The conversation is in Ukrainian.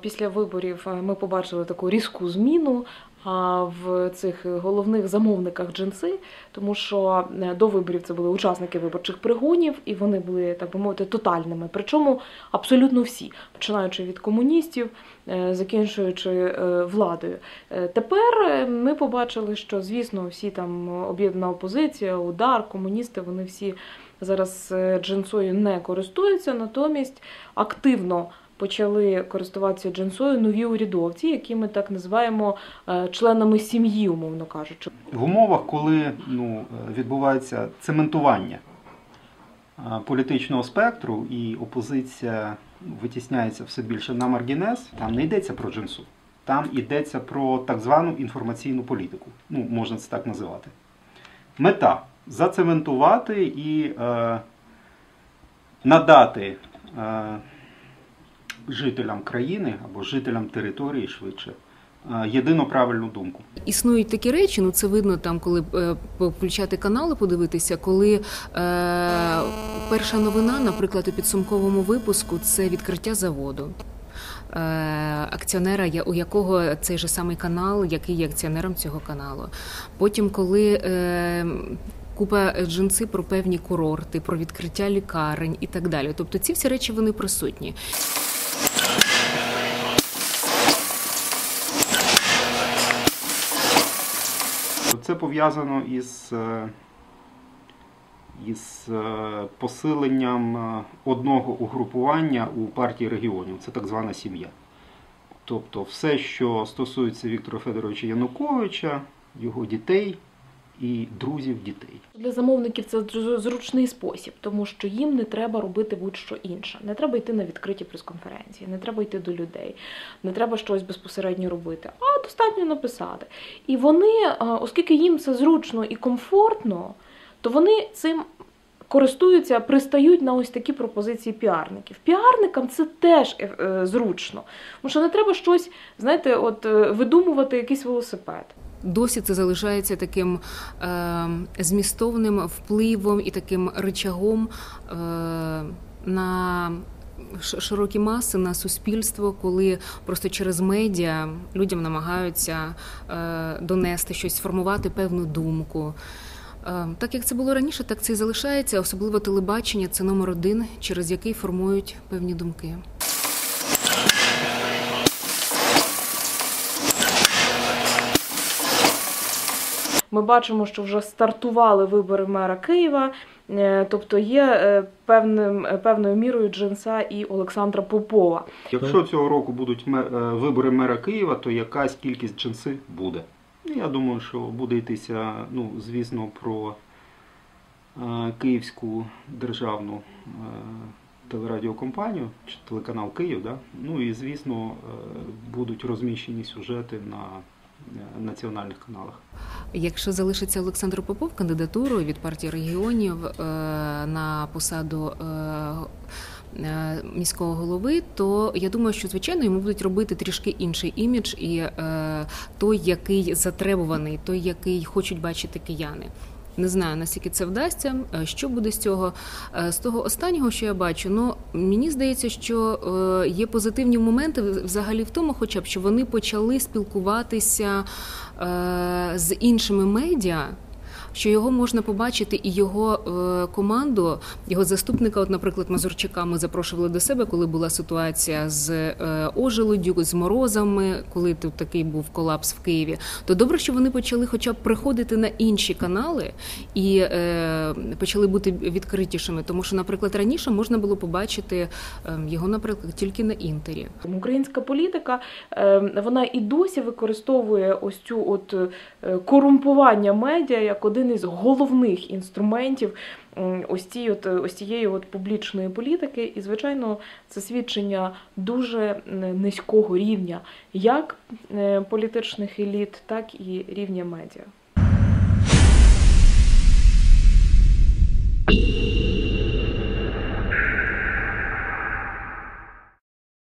Після виборів е, ми побачили таку різку зміну в цих головних замовниках джинси, тому що е, до виборів це були учасники виборчих пригонів, і вони були, так би мовити, тотальними. Причому абсолютно всі, починаючи від комуністів, е, закінчуючи е, владою. Е, Тепер е, ми побачили, що звісно всі там об'єднана опозиція, удар, комуністи, вони всі зараз е, джинсою не користуються, натомість активно почали користуватися джинсою нові урядовці, які ми так називаємо е, членами сім'ї, умовно кажучи. В умовах, коли ну, е, відбувається цементування е, політичного спектру і опозиція витісняється все більше на маргінез, там не йдеться про джинсу. Там йдеться про так звану інформаційну політику. Ну, можна це так називати. Мета зацементувати і е, надати е, жителям країни або жителям території швидше е, єдину правильну думку. Існують такі речі, ну це видно там, коли е, включати канали, подивитися, коли е, перша новина, наприклад, у підсумковому випуску це відкриття заводу. е, Акціонера, у якого цей же самий канал, який є акціонером цього каналу. Потім, коли е, купа джинси про певні курорти, про відкриття лікарень і так далі. Тобто ці всі речі вони присутні. Це пов'язано із, е, із е, посиленням е, одного угрупування у партії регіонів. Це так звана сім'я. Тобто все, що стосується Віктора Федоровича Януковича, його дітей і друзів дітей. Для замовників це зручний спосіб, тому що їм не треба робити будь-що інше. Не треба йти на відкриті прес-конференції, не треба йти до людей, не треба щось безпосередньо робити, а достатньо написати. І вони, е, оскільки їм це зручно і комфортно, то вони цим. Користуються, пристають на ось такі пропозиції піарників. Піарникам це теж е, е, зручно, тому що не треба щось, знаєте, от видумувати якийсь велосипед. Досі це залишається таким е, змістовним впливом і таким ричагом е, на широкі маси, на суспільство, коли просто через медіа людям намагаються е, донести щось, сформувати певну думку. Е, Так як це було раніше, так це і залишається. Особливо телебачення це номер один, через який формують певні думки. Ми бачимо, що вже стартували вибори мера Києва, е, тобто є е, певним, е, певною мірою джинса і Олександра Попова. Якщо цього року будуть ме- вибори мера Києва, то якась кількість джинси буде. Ну, Я думаю, що буде йтися, ну, звісно, про Київську державну телерадіокомпанію чи телеканал Київ. Да? Ну і звісно, будуть розміщені сюжети на національних каналах. Якщо залишиться Олександр Попов кандидатурою від партії регіонів е, на посаду е, е, міського голови, то я думаю, що звичайно йому будуть робити трішки інший імідж і е, той, який затребуваний, той, який хочуть бачити кияни. Не знаю, наскільки це вдасться. Е, Що буде з цього? Е, З того останнього, що я бачу, ну мені здається, що е, є позитивні моменти взагалі в тому, хоча б що вони почали спілкуватися з іншими медіа. Що його можна побачити, і його е, команду, його заступника, от, наприклад, Мазурчака, ми запрошували до себе, коли була ситуація з е, ожелуддю, з морозами, коли тут такий був колапс в Києві. То добре, що вони почали, хоча б приходити на інші канали і е, почали бути відкритішими. Тому що, наприклад, раніше можна було побачити його, наприклад, тільки на інтері. Українська політика вона і досі використовує ось цю от корумпування медіа як один із головних інструментів ось цієї от, ось цієї от публічної політики. І, звичайно, це свідчення дуже низького рівня як е, політичних еліт, так і рівня медіа.